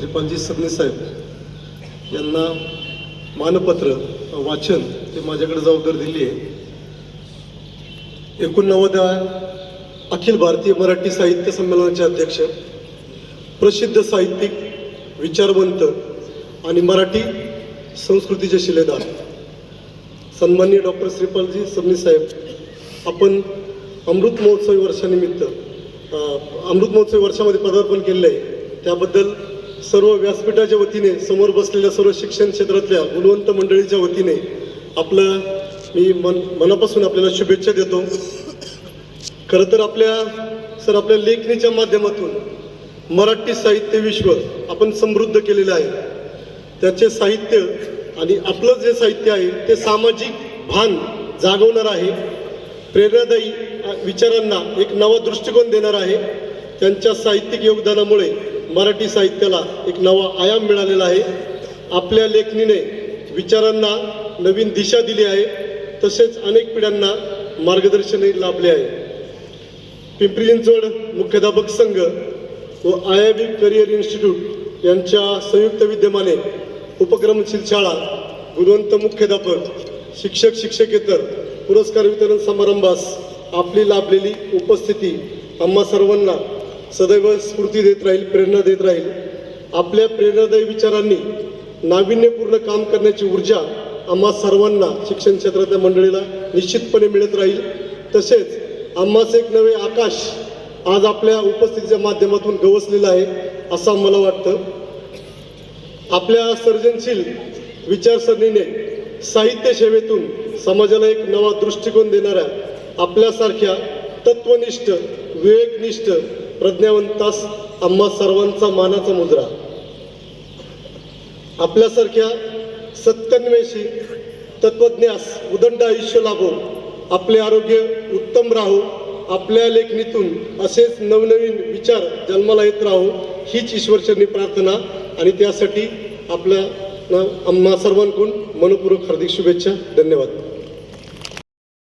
श्रीपालजी सबने साहेब यांना मानपत्र वाचन ते माझ्याकडे जबाबदारी दिली आहे. एकोणनव्वद्या अखिल भारतीय मराठी साहित्य संमेलनाचे अध्यक्ष प्रसिद्ध साहित्यिक विचारवंत आणि मराठी संस्कृतीचे शिलेदार. सन्माननीय डॉक्टर श्रीपालजी सबनी साहेब आपण अमृत महोत्सवी वर्षानिमित्त अमृत महोत्सवी वर्षामध्ये पदार्पण केलेलं आहे. त्याबद्दल सर्व व्यासपीठाच्या वतीने समोर बसलेल्या सर्व शिक्षण क्षेत्रातल्या गुणवंत मंडळीच्या वतीने आपलं मी मन मनापासून आपल्याला शुभेच्छा देतो. खरं तर आपल्या सर आपल्या लेखणीच्या माध्यमातून मराठी साहित्य विश्व आपण समृद्ध केलेलं आहे. त्याचे साहित्य आणि आपलं जे साहित्य आहे ते सामाजिक भान जागवणार आहे. प्रेरणादायी विचारांना एक नवा दृष्टिकोन देणार आहे. त्यांच्या साहित्यिक योगदानामुळे मराठी साहित्याला एक नवा आयाम मिळालेला आहे. आपल्या लेखणीने विचारांना नवीन दिशा दिली आहे. तसेच अनेक पिढ्यांना मार्गदर्शनही लाभले आहे. पिंपरी चिंचवड मुख्याध्यापक संघ व I I B career institute यांच्या संयुक्त विद्यमाने उपक्रमशील शाळा गुणवंत मुख्याध्यापक शिक्षक शिक्षकेतर पुरस्कार वितरण समारंभास आपली लाभलेली उपस्थिती आम्हा सर्वांना सदैव स्फूर्ती देत राहील प्रेरणा देत राहील. आपल्या प्रेरणादायी विचारांनी नाविन्यपूर्ण काम करण्याची ऊर्जा आम्हा सर्वांना शिक्षण क्षेत्रातल्या मंडळीला निश्चितपणे मिळत राहील. तसेच आम्हाच एक नवे आकाश आज आपल्या उपस्थितीच्या माध्यमातून गवसलेलं आहे असं मला वाटतं. आपल्या सर्जनशील विचारसरणीने साहित्य सेवेतून समाजाला एक नवा दृष्टिकोन देणाऱ्या आपल्यासारख्या तत्वनिष्ठ विवेकनिष्ठ प्रज्ञावंतास आम्हा सर्वांचा मानाचा मुद्रा. आपल्यासारख्या सत्यान्वेषी तत्वज्ञास उदंड आयुष्य लाभो आपले आरोग्य उत्तम राहो आपल्या लेखणीतून असेच नवनवीन विचार जन्माला येत राहो हीच ईश्वरचरणी प्रार्थना आणि त्यासाठी आपल्या आम्हा सर्वांकडून मनपूर्वक हार्दिक शुभेच्छा धन्यवाद.